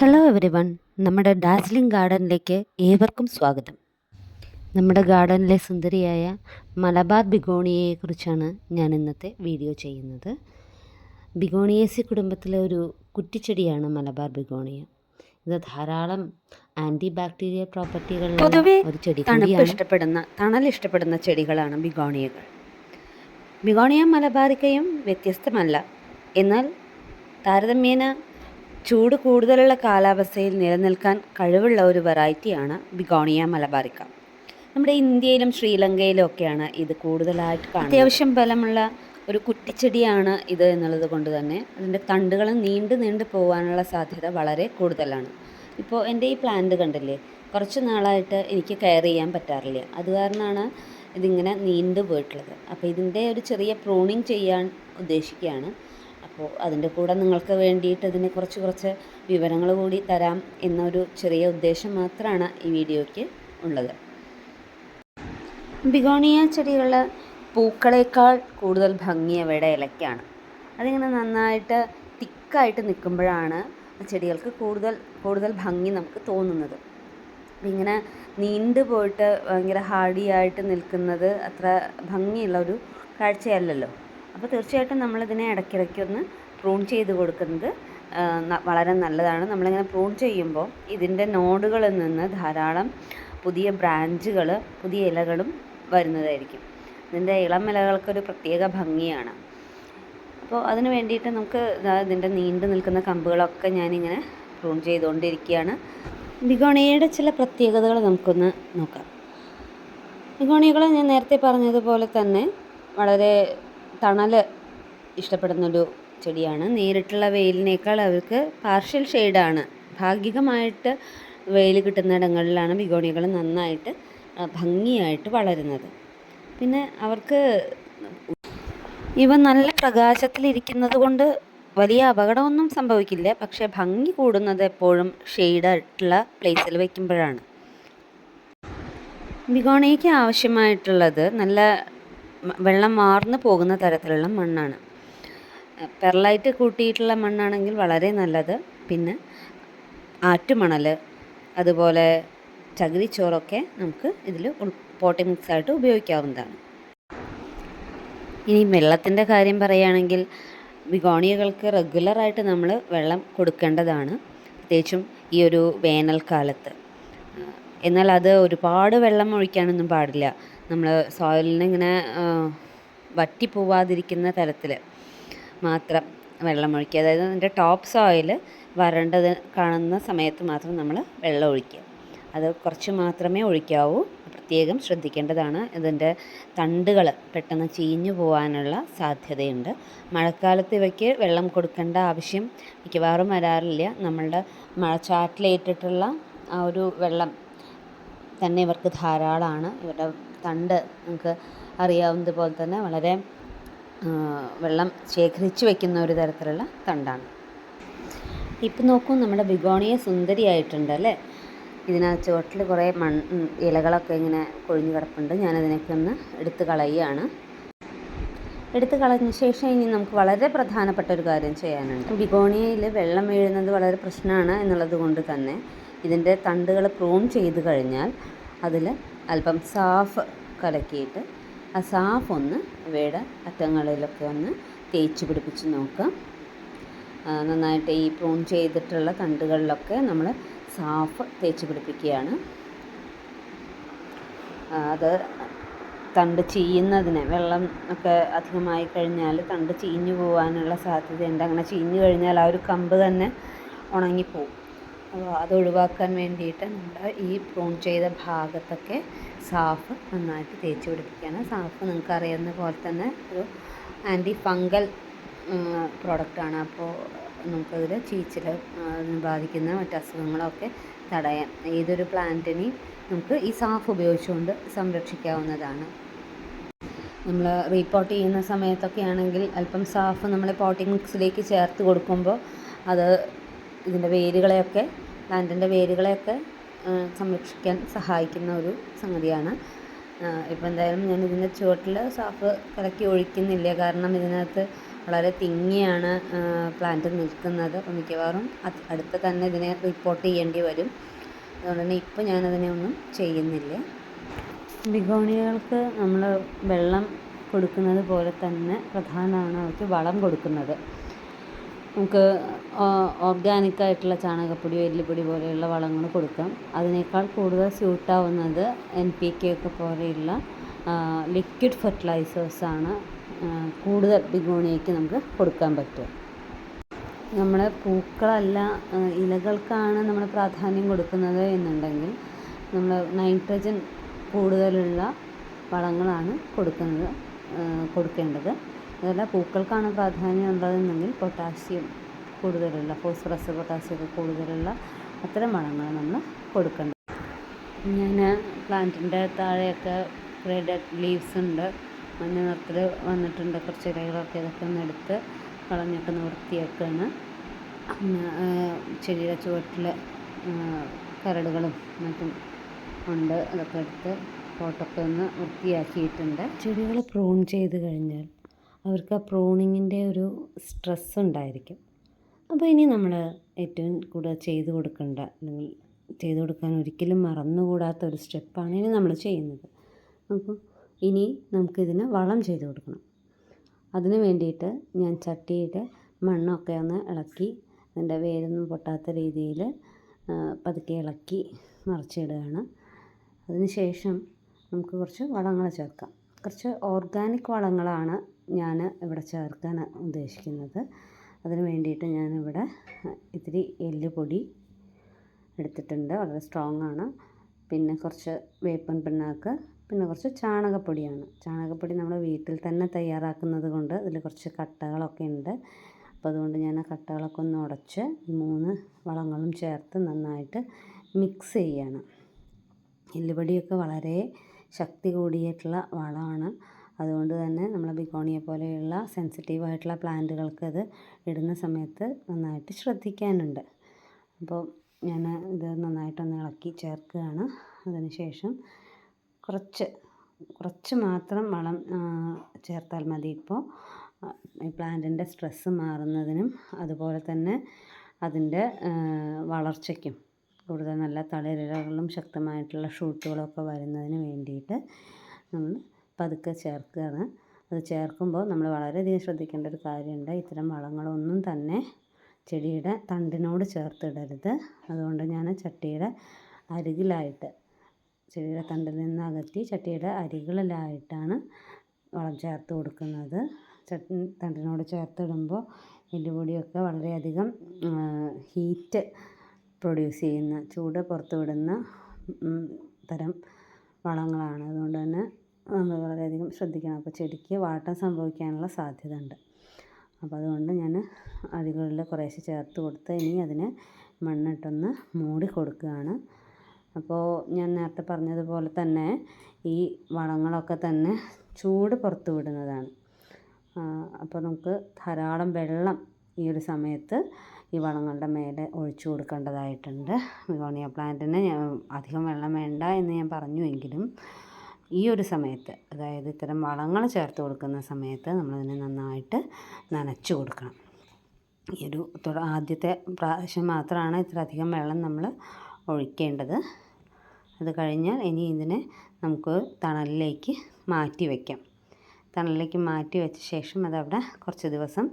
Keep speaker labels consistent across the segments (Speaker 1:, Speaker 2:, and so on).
Speaker 1: Hello every one നമ്മുടെ ഡാർജിലിംഗ് ഗാർഡനിലേക്ക് ഏവർക്കും സ്വാഗതം. നമ്മുടെ ഗാർഡനിലെ സുന്ദരിയായ മലബാർ ബിഗോണിയയെക്കുറിച്ചാണ് ഞാൻ ഇന്നത്തെ വീഡിയോ ചെയ്യുന്നത്. ബിഗോണിയേസി കുടുംബത്തിലെ ഒരു കുറ്റിച്ചെടിയാണ് മലബാർ ബിഗോണിയ. ഇത് ധാരാളം ആന്റി ബാക്ടീരിയൽ പ്രോപ്പർട്ടികളുള്ള
Speaker 2: പൊതുവെ
Speaker 1: ഒരു ചെടി
Speaker 2: തണുപ്പ് ഇഷ്ടപ്പെടുന്ന തണൽ ഇഷ്ടപ്പെടുന്ന ചെടികളാണ് ബിഗോണിയകൾ. ബിഗോണിയ മലബാറിക്കയും വ്യത്യസ്തമല്ല. എന്നാൽ താരതമ്യേന ചൂട് കൂടുതലുള്ള കാലാവസ്ഥയിൽ നിലനിൽക്കാൻ കഴിവുള്ള ഒരു വെറൈറ്റിയാണ് ബിഗോണിയ മലബാറിക്ക. നമ്മുടെ ഇന്ത്യയിലും ശ്രീലങ്കയിലും ഒക്കെയാണ് ഇത് കൂടുതലായിട്ട് കാണുന്നത്. അത്യാവശ്യം ബലമുള്ള ഒരു കുറ്റിച്ചെടിയാണ് ഇത് എന്നുള്ളത് കൊണ്ട് തന്നെ അതിന്റെ തണ്ടുകൾ നീണ്ടു നീണ്ടു പോകാനുള്ള സാധ്യത വളരെ കൂടുതലാണ്. ഇപ്പോൾ എന്റെ ഈ പ്ലാന്റ് കണ്ടില്ലേ കുറച്ച് നാളായിട്ട് എനിക്ക് കെയർ ചെയ്യാൻ പറ്റാറില്ല. അത് കാരണമാണ് ഇതിങ്ങനെ നീണ്ടു പോയിട്ടുള്ളത്. അപ്പോൾ ഇതിന്റെ ഒരു ചെറിയ പ്രൂണിങ് ചെയ്യാൻ ഉദ്ദേശിക്കുകയാണ്. അപ്പോൾ അതിന്റെ കൂടെ നിങ്ങൾക്ക് വേണ്ടിയിട്ട് ഇതിനെ കുറച്ച് കുറച്ച് വിവരങ്ങൾ കൂടി തരാം എന്നൊരു ചെറിയ ഉദ്ദേശം മാത്രമാണ് ഈ വീഡിയോയ്ക്ക് ഉള്ളത്. ബിഗോണിയ ചെടികൾ പൂക്കളേക്കാൾ കൂടുതൽ ഭംഗി അവയുടെ ഇലയ്ക്കാണ്. അതിങ്ങനെ നന്നായിട്ട് തിക്കായിട്ട് നിൽക്കുമ്പോഴാണ് ചെടികൾക്ക് കൂടുതൽ കൂടുതൽ ഭംഗി നമുക്ക് തോന്നുന്നത്. ഇങ്ങനെ നീണ്ടു പോയിട്ട് ഭയങ്കര ഹാർഡിയായിട്ട് നിൽക്കുന്നത് അത്ര ഭംഗിയുള്ള ഒരു കാഴ്ചയല്ലല്ലോ. അപ്പോൾ തീർച്ചയായിട്ടും നമ്മളിതിനെ ഇടയ്ക്കിടയ്ക്കൊന്ന് പ്രൂൺ ചെയ്ത് കൊടുക്കുന്നത് വളരെ നല്ലതാണ്. നമ്മളിങ്ങനെ പ്രൂൺ ചെയ്യുമ്പോൾ ഇതിന്റെ നോഡുകളിൽ നിന്ന് ധാരാളം പുതിയ ബ്രാഞ്ചുകൾ പുതിയ ഇലകളും വരുന്നതായിരിക്കും. ഇതിന്റെ ഇളം ഇലകൾക്കൊരു പ്രത്യേക ഭംഗിയാണ്. അപ്പോൾ അതിന് വേണ്ടിയിട്ട് നമുക്ക് ഇതിന്റെ നീണ്ടു നിൽക്കുന്ന കമ്പുകളൊക്കെ ഞാനിങ്ങനെ പ്രൂൺ ചെയ്തുകൊണ്ടിരിക്കുകയാണ്. ബിഗോണിയയുടെ ചില പ്രത്യേകതകൾ നമുക്കൊന്ന് നോക്കാം. ബിഗോണിയകൾ ഞാൻ നേരത്തെ പറഞ്ഞതുപോലെ തന്നെ വളരെ തണൽ ഇഷ്ടപ്പെടുന്നൊരു ചെടിയാണ്. നേരിട്ടുള്ള വെയിലിനേക്കാൾ അവർക്ക് പാർഷ്യൽ ഷെയ്ഡാണ് ഭാഗികമായിട്ട് വെയിൽ കിട്ടുന്ന ഇടങ്ങളിലാണ് വിഗോണികൾ നന്നായിട്ട് ഭംഗിയായിട്ട് വളരുന്നത്. പിന്നെ അവർക്ക് ഇവ നല്ല പ്രകാശത്തിലിരിക്കുന്നത് കൊണ്ട് വലിയ അപകടമൊന്നും സംഭവിക്കില്ല. പക്ഷേ ഭംഗി കൂടുന്നത് എപ്പോഴും ഷെയ്ഡായിട്ടുള്ള പ്ലേസിൽ വയ്ക്കുമ്പോഴാണ് ബിഗോണയ്ക്ക് ആവശ്യമായിട്ടുള്ളത് നല്ല വെള്ളം വാർന്നു പോകുന്ന തരത്തിലുള്ള മണ്ണാണ്. പെർലൈറ്റ് കൂട്ടിയിട്ടുള്ള മണ്ണാണെങ്കിൽ വളരെ നല്ലത്. പിന്നെ ആറ്റുമണൽ അതുപോലെ ചകിരിച്ചോറൊക്കെ നമുക്ക് ഇതിൽ പോട്ടി മിക്സായിട്ട് ഉപയോഗിക്കാവുന്നതാണ്. ഇനി വെള്ളത്തിന്റെ കാര്യം പറയുകയാണെങ്കിൽ ബിഗോണിയകൾക്ക് റെഗുലറായിട്ട് നമ്മൾ വെള്ളം കൊടുക്കേണ്ടതാണ്. പ്രത്യേകിച്ചും ഈ ഒരു വേനൽക്കാലത്ത്. എന്നാൽ അത് ഒരുപാട് വെള്ളം ഒഴിക്കാനൊന്നും പാടില്ല. നമ്മൾ സോയിലിന് ഇങ്ങനെ വറ്റി വറ്റിപ്പോവാതിരിക്കുന്ന തരത്തിൽ മാത്രം വെള്ളം ഒഴിക്കുക അതായത് അതിന്റെ ടോപ്പ് സോയിൽ വരണ്ടത് കാണുന്ന സമയത്ത് മാത്രം നമ്മൾ വെള്ളം ഒഴിക്കുക. അത് കുറച്ച് മാത്രമേ ഒഴിക്കാവൂ. പ്രത്യേകം ശ്രദ്ധിക്കേണ്ടതാണ് ഇതിന്റെ തണ്ടുകൾ പെട്ടെന്ന് ചീഞ്ഞു പോകാനുള്ള സാധ്യതയുണ്ട്. മഴക്കാലത്ത് ഇവയ്ക്ക് വെള്ളം കൊടുക്കേണ്ട ആവശ്യം മിക്കവാറും വരാറില്ല. നമ്മളുടെ മഴച്ചാറ്റിലേറ്റിട്ടുള്ള ആ ഒരു വെള്ളം തന്നെ ഇവർക്ക് ധാരാളമാണ്. ഇവരുടെ തണ്ട് നമുക്ക് അറിയാവുന്നതുപോലെ തന്നെ വളരെ വെള്ളം ശേഖരിച്ച് വെക്കുന്ന ഒരു തരത്തിലുള്ള തണ്ടാണ്. ഇപ്പം നോക്കൂ നമ്മുടെ ബിഗോണിയ സുന്ദരിയായിട്ടുണ്ട് അല്ലേ? ഇതിനകത്ത് ചുവട്ടിൽ കുറേ മൺ ഇലകളൊക്കെ ഇങ്ങനെ കൊഴിഞ്ഞു കിടപ്പുണ്ട്. ഞാനതിനൊക്കെ ഒന്ന് എടുത്ത് കളയുകയാണ്. എടുത്ത് കളഞ്ഞ ശേഷം ഇനി നമുക്ക് വളരെ പ്രധാനപ്പെട്ട ഒരു കാര്യം ചെയ്യാനുണ്ട്. ബിഗോണിയയിൽ വെള്ളം വീഴുന്നത് വളരെ പ്രശ്നമാണ് എന്നുള്ളത് കൊണ്ട് തന്നെ ഇതിന്റെ തണ്ടുകൾ പ്രൂൺ ചെയ്ത് കഴിഞ്ഞാൽ അതിൽ അല്പം സാഫ് കലക്കിയിട്ട് ആ സാഫ് ഒന്ന് ഇവയുടെ അറ്റങ്ങളിലൊക്കെ ഒന്ന് തേച്ച് പിടിപ്പിച്ച് നോക്കാം. നന്നായിട്ട് ഈ പ്രൂൺ ചെയ്തിട്ടുള്ള തണ്ടുകളിലൊക്കെ നമ്മൾ സാഫ് തേച്ച് പിടിപ്പിക്കുകയാണ്. അത് തണ്ട് ചീയുന്നതിന് വെള്ളം ഒക്കെ അധികമായി കഴിഞ്ഞാൽ തണ്ട് ചീഞ്ഞു പോകാനുള്ള സാധ്യതയുണ്ട്. അങ്ങനെ ചീഞ്ഞു കഴിഞ്ഞാൽ ആ ഒരു കമ്പ് തന്നെ ഉണങ്ങിപ്പോവും. അത് ഒഴിവാക്കാൻ വേണ്ടിയിട്ട് നമ്മൾ ഈ പ്രൂൺ ചെയ്ത ഭാഗത്തൊക്കെ സാഫ് നന്നായിട്ട് തേച്ച് പിടിപ്പിക്കുകയാണ്. സാഫ് നിങ്ങൾക്ക് അറിയുന്ന പോലെ തന്നെ ഒരു ആന്റി ഫംഗൽ പ്രോഡക്റ്റാണ് അപ്പോൾ നമുക്കതിൽ ചീച്ചിൽ ബാധിക്കുന്ന മറ്റ് അസുഖങ്ങളൊക്കെ തടയാൻ ഏതൊരു പ്ലാന്റിനെയും നമുക്ക് ഈ സാഫ് ഉപയോഗിച്ചുകൊണ്ട് സംരക്ഷിക്കാവുന്നതാണ്. നമ്മൾ റീപോട്ട് ചെയ്യുന്ന സമയത്തൊക്കെ ആണെങ്കിൽ അല്പം സാഫ് നമ്മൾ പോട്ടിംഗ് മിക്സിലേക്ക് ചേർത്ത് കൊടുക്കുമ്പോൾ അത് ഇതിന്റെ വേരുകളെയൊക്കെ പ്ലാന്റിന്റെ വേരുകളെയൊക്കെ സംരക്ഷിക്കാൻ സഹായിക്കുന്ന ഒരു സംഗതിയാണ്. ഇപ്പോൾ എന്തായാലും ഞാൻ ഇതിന്റെ ചുവട്ടിൽ സാഫ് കലക്കി ഒഴിക്കുന്നില്ല. കാരണം ഇതിനകത്ത്
Speaker 3: വളരെ തിങ്ങിയാണ് പ്ലാന്റ് നിൽക്കുന്നത്. അപ്പോൾ മിക്കവാറും അടുത്ത് തന്നെ ഇതിനെ റിപ്പോർട്ട് ചെയ്യേണ്ടി വരും. അതുകൊണ്ട് തന്നെ ഇപ്പോൾ ഞാനതിനെ ഒന്നും ചെയ്യുന്നില്ല. ബിഗോണികൾക്ക് നമ്മൾ വെള്ളം കൊടുക്കുന്നത് പോലെ തന്നെ പ്രധാനമാണ് അവർക്ക് വളം കൊടുക്കുന്നത്. നമുക്ക് ഓർഗാനിക്കായിട്ടുള്ള ചാണകപ്പൊടിയോ എല്ലുപൊടി പോലെയുള്ള വളങ്ങൾ കൊടുക്കാം. അതിനേക്കാൾ കൂടുതൽ സ്യൂട്ടാവുന്നത് എൻ പി കെ ഒക്കെ പോലെയുള്ള ലിക്വിഡ് ഫെർട്ടിലൈസേഴ്സാണ് കൂടുതൽ ബിഗോണിയയ്ക്ക് നമുക്ക് കൊടുക്കാൻ പറ്റുക. നമ്മൾ പൂക്കളല്ല ഇലകൾക്കാണ് നമ്മൾ പ്രാധാന്യം കൊടുക്കുന്നത് എന്നുണ്ടെങ്കിൽ നമ്മൾ നൈട്രജൻ കൂടുതലുള്ള വളങ്ങളാണ് കൊടുക്കുന്നത് കൊടുക്കേണ്ടത്. അതല്ല പൂക്കൾക്കാണ് പ്രാധാന്യം ഉള്ളതെന്നെങ്കിൽ പൊട്ടാസ്യം കൂടുതലുള്ള ഫോസ്ഫറസ് പൊട്ടാസ്യം ഒക്കെ കൂടുതലുള്ള അത്തരം വളങ്ങൾ നമ്മൾ കൊടുക്കേണ്ടത്. ഞാൻ പ്ലാന്റിന്റെ താഴെയൊക്കെ റെഡ് ലീവ്സ് ഉണ്ട്. മഞ്ഞ നിറത്തിൽ വന്നിട്ടുണ്ട് കുറച്ച് ഇലകളൊക്കെ. ഇതൊക്കെ ഒന്ന് എടുത്ത് കളഞ്ഞൊക്കെ ഒന്ന് വൃത്തിയാക്കുകയാണ്. ചെടിയുടെ ചുവട്ടിൽ കരടുകളും മറ്റും ഉണ്ട്. അതൊക്കെ എടുത്ത് പോട്ടൊക്കെ ഒന്ന് വൃത്തിയാക്കിയിട്ടുണ്ട്.
Speaker 2: ചെടികൾ പ്രൂൺ ചെയ്ത് കഴിഞ്ഞാൽ അവർക്ക് ആ പ്രോണിങ്ങിന്റെ ഒരു സ്ട്രെസ് ഉണ്ടായിരിക്കും. അപ്പോൾ ഇനി നമ്മൾ ഏറ്റവും കൂടുതൽ ചെയ്ത് കൊടുക്കേണ്ട അല്ലെങ്കിൽ ചെയ്ത് കൊടുക്കാൻ ഒരിക്കലും മറന്നുകൂടാത്ത ഒരു സ്റ്റെപ്പാണ് ഇനി നമ്മൾ ചെയ്യുന്നത്. അപ്പോൾ ഇനി നമുക്കിതിന് വളം ചെയ്ത് കൊടുക്കണം. അതിന് വേണ്ടിയിട്ട് ഞാൻ ചട്ടിയിൽ മണ്ണൊക്കെ ഒന്ന് ഇളക്കി അതിന്റെ വേരൊന്നും പൊട്ടാത്ത രീതിയിൽ പതുക്കെ ഇളക്കി നിറച്ചിടുകയാണ്. അതിന് ശേഷം നമുക്ക് കുറച്ച് വളങ്ങൾ ചേർക്കാം. കുറച്ച് ഓർഗാനിക് വളങ്ങളാണ് ഞാൻ ഇവിടെ ചേർക്കാൻ ഉദ്ദേശിക്കുന്നത്. അതിന് വേണ്ടിയിട്ട് ഞാനിവിടെ ഇത്തിരി എല്ലുപൊടി എടുത്തിട്ടുണ്ട്. വളരെ സ്ട്രോങ് ആണ് പിന്നെ കുറച്ച് വേപ്പൻ പിണ്ണാക്ക് പിന്നെ കുറച്ച് ചാണകപ്പൊടിയാണ്. ചാണകപ്പൊടി നമ്മൾ വീട്ടിൽ തന്നെ തയ്യാറാക്കുന്നത് കൊണ്ട് അതിൽ കുറച്ച് കട്ടകളൊക്കെ ഉണ്ട്. അപ്പോൾ അതുകൊണ്ട് ഞാൻ ആ കട്ടകളൊക്കെ ഒന്ന് ഉടച്ച് മൂന്ന് വളങ്ങളും ചേർത്ത് നന്നായിട്ട് മിക്സ് ചെയ്യണം. എല്ലുപൊടിയൊക്കെ വളരെ ശക്തി കൂടിയിട്ടുള്ള വളമാണ്. അതുകൊണ്ട് തന്നെ നമ്മൾ ബിഗോണിയെ പോലെയുള്ള സെൻസിറ്റീവ് ആയിട്ടുള്ള പ്ലാന്റുകൾക്ക് അത് ഇടുന്ന സമയത്ത് നന്നായിട്ട് ശ്രദ്ധിക്കാനുണ്ട്. അപ്പോൾ ഞാൻ ഇത് നന്നായിട്ടൊന്ന് ഇളക്കി ചേർക്കുകയാണ്. അതിനുശേഷം കുറച്ച് കുറച്ച് മാത്രം വളം ചേർത്താൽ മതി ഇപ്പോൾ ഈ പ്ലാന്റിന്റെ സ്ട്രെസ്സ് മാറുന്നതിനും അതുപോലെ തന്നെ അതിന്റെ വളർച്ചയ്ക്കും കൂടുതൽ നല്ല തളിരിലകളും ശക്തമായിട്ടുള്ള ഷൂട്ടുകളൊക്കെ വരുന്നതിന് വേണ്ടിയിട്ട് നമ്മൾ പതുക്കെ ചേർക്കുകയാണ്. അത് ചേർക്കുമ്പോൾ നമ്മൾ വളരെയധികം ശ്രദ്ധിക്കേണ്ട ഒരു കാര്യമുണ്ട്. ഇത്തരം വളങ്ങളൊന്നും തന്നെ ചെടിയുടെ തണ്ടിനോട് ചേർത്തിടരുത്. അതുകൊണ്ട് ഞാൻ ചട്ടിയുടെ അരികിലായിട്ട് ചെടിയുടെ തണ്ടിൽ നിന്ന് അകറ്റി ചട്ടിയുടെ അരികളിലായിട്ടാണ് വളം ചേർത്ത് കൊടുക്കുന്നത്. ചട്ടി തണ്ടിനോട് ചേർത്തിടുമ്പോൾ എല്ലുപൊടിയൊക്കെ വളരെയധികം ഹീറ്റ് പ്രൊഡ്യൂസ് ചെയ്യുന്ന ചൂട് പുറത്തുവിടുന്ന തരം വളങ്ങളാണ്. അതുകൊണ്ട് തന്നെ നമ്മൾ വളരെയധികം ശ്രദ്ധിക്കണം. അപ്പോൾ ചെടിക്ക് വാട്ടം സംഭവിക്കാനുള്ള സാധ്യത ഉണ്ട് അപ്പോൾ അതുകൊണ്ട് ഞാൻ അരികളിൽ കുറേശ്ശെ ചേർത്ത് കൊടുത്ത് ഇനി അതിനെ മണ്ണിട്ടൊന്ന് മൂടി കൊടുക്കുകയാണ്. അപ്പോൾ ഞാൻ നേരത്തെ പറഞ്ഞതുപോലെ തന്നെ ഈ വളങ്ങളൊക്കെ തന്നെ ചൂട് പുറത്ത് വിടുന്നതാണ്. അപ്പോൾ നമുക്ക് ധാരാളം വെള്ളം ഈ ഒരു സമയത്ത് ഈ വളങ്ങളുടെ മേലെ ഒഴിച്ചു കൊടുക്കേണ്ടതായിട്ടുണ്ട്. വിഗോണിയ പ്ലാന്റിന് അധികം വെള്ളം വേണ്ട എന്ന് ഞാൻ പറഞ്ഞുവെങ്കിലും ഈ ഒരു സമയത്ത് അതായത് ഇത്തരം വളങ്ങൾ ചേർത്ത് കൊടുക്കുന്ന സമയത്ത് നമ്മളതിനെ നന്നായിട്ട് നനച്ചു കൊടുക്കണം. ഈ ഒരു ആദ്യത്തെ പ്രാവശ്യം മാത്രമാണ് ഇത്രയധികം വെള്ളം നമ്മൾ ഒഴിക്കേണ്ടത്. അത് കഴിഞ്ഞാൽ ഇനി ഇതിനെ നമുക്ക് തണലിലേക്ക് മാറ്റി വയ്ക്കാം തണലിലേക്ക് മാറ്റി വെച്ച ശേഷം അതവിടെ കുറച്ച് ദിവസം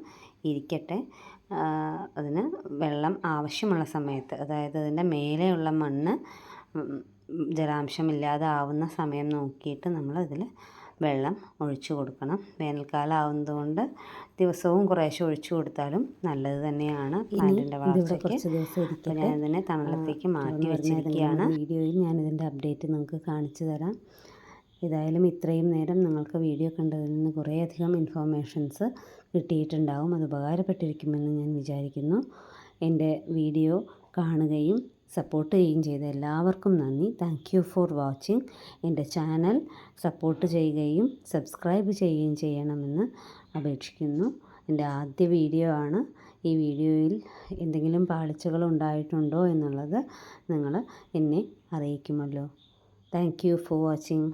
Speaker 2: ഇരിക്കട്ടെ. അതിന് വെള്ളം ആവശ്യമുള്ള സമയത്ത് അതായത് അതിന്റെ മേലെയുള്ള മണ്ണ് ജലാംശമില്ലാതെ ഇല്ലാതാവുന്ന സമയം നോക്കിയിട്ട് നമ്മൾ അതിൽ വെള്ളം ഒഴിച്ചു കൊടുക്കണം. വേനൽക്കാലം ആവുന്നതുകൊണ്ട് ദിവസവും കുറേശ്ശെ ഒഴിച്ചു കൊടുത്താലും നല്ലത് തന്നെയാണ് പ്ലാന്റിന്റെ വളർച്ചയ്ക്ക്. ഞാൻ ഇതിനെ തണലത്തേക്ക് മാറ്റി വെച്ചിരിക്കുകയാണ്. വീഡിയോയിൽ ഞാനിതിന്റെ അപ്ഡേറ്റ് നിങ്ങൾക്ക് കാണിച്ചു തരാം. ഏതായാലും ഇത്രയും നേരം നിങ്ങൾക്ക് വീഡിയോ കണ്ടതിൽ നിന്ന് കുറേയധികം ഇൻഫോർമേഷൻസ് കിട്ടിയിട്ടുണ്ടാവും. അത് ഉപകാരപ്പെട്ടിരിക്കുമെന്ന് ഞാൻ വിചാരിക്കുന്നു. എന്റെ വീഡിയോ കാണുകയും സപ്പോർട്ട് ചെയ്യുകയും ചെയ്ത. എല്ലാവർക്കും നന്ദി. താങ്ക് യു ഫോർ വാച്ചിങ് എന്റെ ചാനൽ സപ്പോർട്ട് ചെയ്യുകയും സബ്സ്ക്രൈബ് ചെയ്യുകയും ചെയ്യണമെന്ന് അപേക്ഷിക്കുന്നു. എന്റെ ആദ്യ വീഡിയോ ആണ്. ഈ വീഡിയോയിൽ എന്തെങ്കിലും പാളിച്ചകൾ ഉണ്ടായിട്ടുണ്ടോ എന്നുള്ളത് നിങ്ങൾ എന്നെ അറിയിക്കുമല്ലോ. Thank you for watching